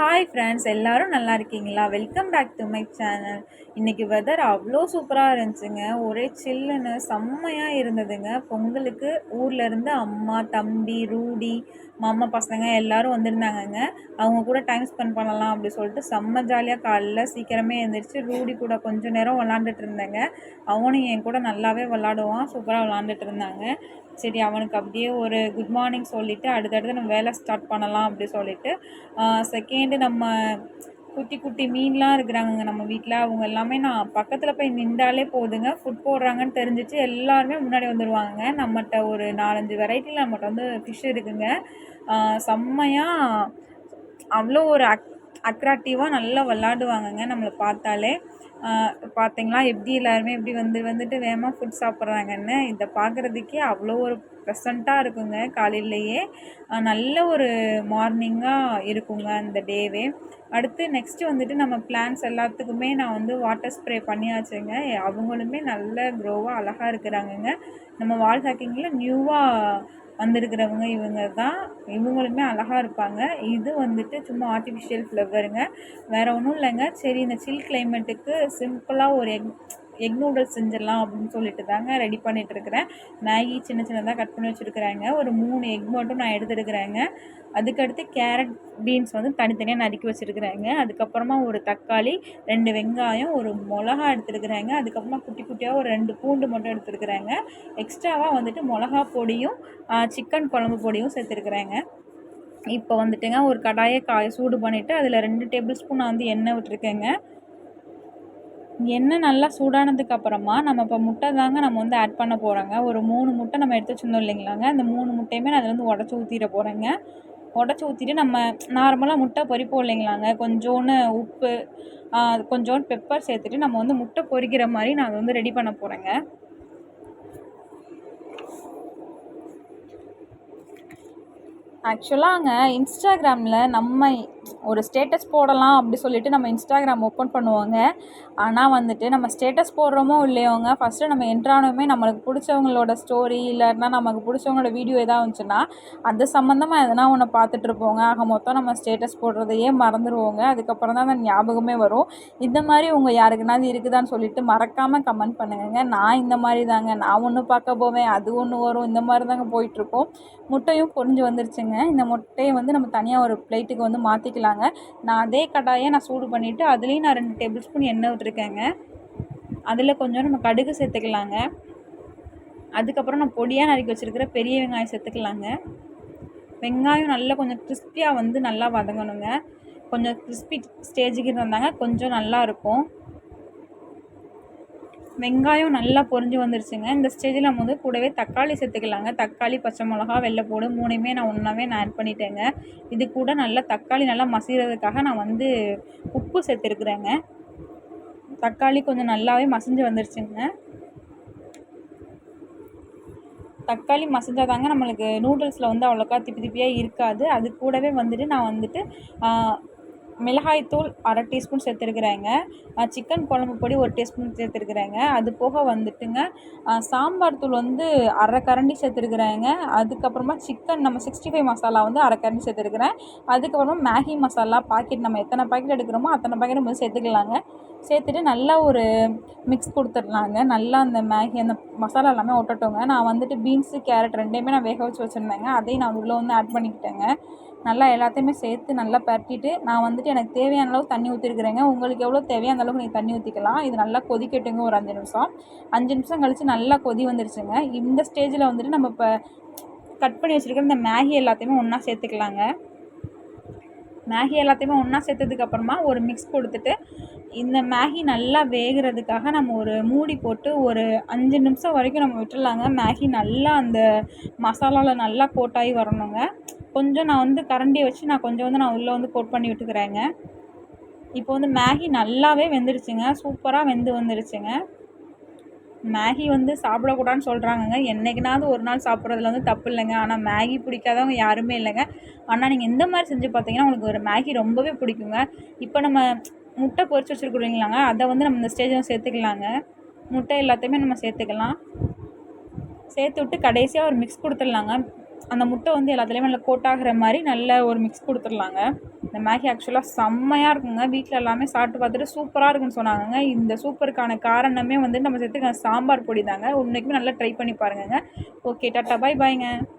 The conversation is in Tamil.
ஹாய் ஃப்ரெண்ட்ஸ் எல்லோரும் நல்லா இருக்கீங்களா? Welcome back to my channel இன்றைக்கி வெதர் அவ்வளோ சூப்பராக இருந்துச்சுங்க. ஒரே சில்லுன்னு செம்மையாக இருந்ததுங்க. பொங்கலுக்கு ஊரில் இருந்து அம்மா தம்பி ரூடி மாமா பசங்க எல்லாரும் வந்திருந்தாங்கங்க. அவங்க கூட டைம் ஸ்பெண்ட் பண்ணலாம் அப்படி சொல்லிட்டு செம்ம ஜாலியாக காலைல சீக்கிரமே எழுந்திரிச்சு ரூடி கூட கொஞ்சம் நேரம் விளாண்டுட்டு இருந்தேங்க. அவனும் என் கூட நல்லாவே விளாடுவான் சூப்பராக விளாண்டுட்டு இருந்தாங்க. சரி அவனுக்கு அப்படியே ஒரு குட் மார்னிங் சொல்லிவிட்டு அடுத்தடுத்து நம்ம வேலை ஸ்டார்ட் பண்ணலாம் அப்படி சொல்லிட்டு செகண்டு நம்ம குட்டி குட்டி மீன்லாம் இருக்கிறாங்கங்க நம்ம வீட்டில் அவங்க எல்லாமே நான் பக்கத்தில் போய் நின்றாலே போதுங்க. ஃபுட் போடுறாங்கன்னு தெரிஞ்சிச்சு. எல்லாருமே முன்னாடி வந்துடுவாங்க நம்மகிட்ட ஒரு நாலஞ்சு வெரைட்டியில் நம்மகிட்ட வந்து ஃபிஷ் இருக்குங்க. செம்மையாக அவ்வளோ ஒரு அக் அட்ராக்டிவாக நல்லா விளாடுவாங்கங்க நம்மளை பார்த்தாலே. பார்த்தீங்களா? எப்படி எல்லாருமே எப்படி வந்து வந்துட்டு வேகமாக ஃபுட் சாப்பிட்றாங்கன்னு இதை பார்க்குறதுக்கே அவ்வளோ ஒரு ப்ரெசண்ட்டாக இருக்குங்க காலையிலேயே. நல்ல ஒரு மார்னிங்காக இருக்குங்க அந்த டேவே அடுத்து நெக்ஸ்ட்டு வந்துட்டு நம்ம பிளான்ஸ் எல்லாத்துக்குமே நான் வந்து வாட்டர் ஸ்ப்ரே பண்ணியாச்சுங்க. அவங்களுமே நல்ல க்ரோவாக அழகாக இருக்கிறாங்கங்க. நம்ம வால் ஹேக்கிங்கில் நியூவாக வந்திருக்கிறவங்க இவங்க தான். இவங்களுமே அழகாக இருப்பாங்க. இது வந்துட்டு சும்மா ஆர்டிஃபிஷியல் ஃப்ளவருங்க வேறு ஒன்றும் இல்லைங்க. சரி இந்த சில் கிளைமேட்டுக்கு சிம்பிளாக ஒரு எக் எக் நூடுல்ஸ் செஞ்சிடலாம் அப்படின்னு சொல்லிட்டு தாங்க ரெடி பண்ணிகிட்ருக்கிறேன் மேகி சின்ன சின்னதாக கட் பண்ணி வச்சுருக்குறாங்க. ஒரு மூணு எக் மட்டும் நான் எடுத்துருக்குறேங்க அதுக்கடுத்து கேரட் பீன்ஸ் வந்து தனித்தனியாக நறுக்கி வச்சுருக்குறாங்க. அதுக்கப்புறமா ஒரு தக்காளி ரெண்டு வெங்காயம் ஒரு மிளகா எடுத்துருக்குறாங்க அதுக்கப்புறமா குட்டி குட்டியாக ஒரு ரெண்டு பூண்டு மட்டும் எடுத்துருக்குறாங்க எக்ஸ்ட்ராவாக வந்துட்டு மிளகா பொடியும் சிக்கன் குழம்பு பொடியும் சேர்த்துருக்குறாங்க இப்போ வந்துட்டுங்க ஒரு கடாயை காய சூடு பண்ணிவிட்டு அதில் ரெண்டு டேபிள் ஸ்பூன் நான் வந்து எண்ணெய் விட்டுருக்கேங்க. எண்ணெய் நல்லா சூடானதுக்கு அப்புறமா நம்ம இப்போ முட்டை தாங்க நம்ம வந்து ஆட் பண்ண போகிறோங்க ஒரு மூணு முட்டை நம்ம எடுத்து வச்சுருந்தோம் இல்லைங்களாங்க. அந்த மூணு முட்டையுமே நான் அதில் வந்து உடச்சி ஊற்றிட போகிறேங்க உடச்சி ஊற்றிட்டு நம்ம நார்மலாக முட்டை பொரிப்போம் இல்லைங்களாங்க. கொஞ்சோன்னு உப்பு கொஞ்சோண்டு பெப்பர் சேர்த்துட்டு நம்ம வந்து முட்டை பொரிக்கிற மாதிரி நான் அதை வந்து ரெடி பண்ண போகிறேங்க ஆக்சுவலாங்க இன்ஸ்டாகிராமில் நம்ம ஒரு ஸ்டேட்டஸ் போடலாம் அப்படி சொல்லிட்டு நம்ம இன்ஸ்டாகிராம் ஓப்பன் பண்ணுவோங்க. ஆனால் வந்துட்டு நம்ம ஸ்டேட்டஸ் போடுறோமோ இல்லையோங்க ஃபஸ்ட்டு நம்ம என்ட்ரானுமே நம்மளுக்கு பிடிச்சவங்களோட ஸ்டோரி இல்லைன்னா நமக்கு பிடிச்சவங்களோட வீடியோ எதாவது வந்துச்சுன்னா அது சம்மந்தமாக எதனா ஒன்று பார்த்துட்ருப்போங்க ஆக மொத்தம் நம்ம ஸ்டேட்டஸ் போடுறதையே மறந்துடுவோங்க அதுக்கப்புறம் தான் அந்த ஞாபகமே வரும். இந்த மாதிரி உங்கள் யாருக்குனாவது இருக்குதான்னு சொல்லிட்டு மறக்காமல் கமெண்ட் பண்ணுங்க நான் இந்த மாதிரி தாங்க. நான் ஒன்று பார்க்க போவேன் அது ஒன்று வரும். இந்த மாதிரி தாங்க போயிட்டுருக்கோம் முட்டையும் பொறிஞ்சு வந்துருச்சுங்க. இந்த முட்டையை வந்து நம்ம தனியாக ஒரு பிளேட்டுக்கு வந்து மாற்றிக்கலாம் சொல்கிறாங்க நான் அதே கடாயை நான் சூடு பண்ணிவிட்டு அதுலேயும் நான் ரெண்டு டேபிள் ஸ்பூன் எண்ணெய் விட்டுருக்கேங்க. அதில் கொஞ்சம் நம்ம கடுகு சேர்த்துக்கலாங்க. அதுக்கப்புறம் நான் பொடியாக நறுக்கி வச்சுருக்கிற பெரிய வெங்காயம் சேர்த்துக்கலாங்க. வெங்காயம் நல்லா கொஞ்சம் கிறிஸ்பியாக வந்து நல்லா வதங்கணுங்க. கொஞ்சம் கிறிஸ்பி ஸ்டேஜுக்கு இருந்தாங்க கொஞ்சம் நல்லாயிருக்கும் வெங்காயம் நல்லா பொரிஞ்சு வந்துருச்சுங்க. இந்த ஸ்டேஜில் நம்ம வந்து கூடவே தக்காளி சேர்த்துக்கலாங்க. தக்காளி பச்சை மிளகா வெள்ளைப்பூடு மூணுமே நான் ஒன்றாவே நான் ஆட் பண்ணிட்டேங்க. இது கூட நல்லா தக்காளி நல்லா மசிகிறதுக்காக நான் வந்து உப்பு சேர்த்துருக்குறேங்க. தக்காளி கொஞ்சம் நல்லாவே மசிஞ்சு வந்துருச்சுங்க. தக்காளி மசிஞ்சால் தாங்க நம்மளுக்கு நூடுல்ஸில் வந்து அவ்வளோக்கா திப்பி திப்பியாக இருக்காது. அது கூடவே வந்துட்டு நான் வந்துட்டு மிளகாய்த்தூள் அரை டீஸ்பூன் சேர்த்துருக்குறேங்க. சிக்கன் குழம்பு பொடி ஒரு டீஸ்பூன் சேர்த்துருக்குறேங்க. அது போக வந்துட்டுங்க சாம்பார் தூள் வந்து அரை கரண்டி சேர்த்துருக்குறேங்க. அதுக்கப்புறமா சிக்கன் நம்ம சிக்ஸ்டி ஃபைவ் மசாலா வந்து அரை கரண்டி சேர்த்துருக்குறேன். அதுக்கப்புறமா மேகி மசாலா பாக்கெட் நம்ம எத்தனை பாக்கெட் எடுக்கிறோமோ அத்தனை பாக்கெட் வந்து சேர்த்துக்கலாங்க. சேர்த்துட்டு நல்லா ஒரு மிக்ஸ் கொடுத்துடலாங்க. நல்லா அந்த மேகி அந்த மசாலா எல்லாமே ஒட்டட்டோங்க. நான் வந்துட்டு பீன்ஸு கேரட் ரெண்டையுமே நான் வேக வச்சு வச்சுருந்தேங்க. அதையும் நான் உள்ளே வந்து ஆட் பண்ணிக்கிட்டேங்க. நல்லா எல்லாத்தையுமே சேர்த்து நல்லா பரட்டிட்டு நான் வந்துட்டு எனக்கு தேவையான அளவு தண்ணி ஊற்றிருக்கிறேங்க உங்களுக்கு எவ்வளோ தேவையோ அந்த அளவுக்கு நீங்கள் தண்ணி ஊற்றிக்கலாம் இது நல்லா கொதிக்கட்டுங்க ஒரு அஞ்சு நிமிஷம். அஞ்சு நிமிஷம் கழித்து நல்லா கொதி வந்துருச்சுங்க. இந்த ஸ்டேஜில் வந்துட்டு நம்ம இப்போ கட் பண்ணி வச்சுருக்கிற இந்த மேகி எல்லாத்தையுமே ஒன்றா சேர்த்துக்கலாங்க. மேகி எல்லாத்தையுமே ஒன்றா சேர்த்ததுக்கப்புறமா ஒரு மிக்ஸ் கொடுத்துட்டு இந்த மேகி நல்லா வேகிறதுக்காக நம்ம ஒரு மூடி போட்டு ஒரு அஞ்சு நிமிஷம் வரைக்கும் நம்ம விட்டுடலாங்க. மேகி நல்லா அந்த மசாலாவில் நல்லா கோட்டாகி வரணுங்க. கொஞ்சம் நான் வந்து கரண்டியை வச்சு நான் கொஞ்சம் வந்து நான் உள்ளே வந்து கோட் பண்ணி விட்டுக்கிறேங்க. இப்போ வந்து மேகி நல்லாவே வெந்துடுச்சுங்க சூப்பராக வெந்து வந்துடுச்சுங்க மேகி வந்து சாப்பிடக்கூடாதுன்னு சொல்கிறாங்கங்க என்றைக்குனாவது ஒரு நாள் சாப்பிட்றதுல வந்து தப்பு இல்லைங்க. ஆனால் மேகி பிடிக்காதவங்க யாருமே இல்லைங்க. ஆனால் நீங்கள் எந்த மாதிரி செஞ்சு பார்த்தீங்கன்னா உங்களுக்கு ஒரு மேகி ரொம்பவே பிடிக்குங்க. இப்போ நம்ம முட்டை பொரிச்சு வச்சுருக்குறீங்களாங்க? அதை வந்து நம்ம இந்த ஸ்டேஜில் சேர்த்துக்கலாங்க. முட்டை எல்லாத்தையுமே நம்ம சேர்த்துக்கலாம். சேர்த்து விட்டு கடைசியாக ஒரு மிக்ஸ் கொடுத்துடலாங்க. அந்த முட்டை வந்து எல்லாத்துலேயுமே நல்லா கோட்டாகிற மாதிரி நல்ல ஒரு மிக்ஸ் கொடுத்துடலாங்க. இந்த மேகி ஆக்சுவலாக செம்மையாக இருக்குங்க. வீட்டில் எல்லாமே சாப்பிட்டு பார்த்துட்டு சூப்பராக இருக்குன்னு சொன்னாங்க இந்த சூப்பருக்கான காரணமே வந்து நம்ம சேர்த்துக்க சாம்பார் பொடி தாங்க. உன்னைக்குமே நல்லா ட்ரை பண்ணி பாருங்கங்க. ஓகே டாட்டா பாய் பாய்ங்க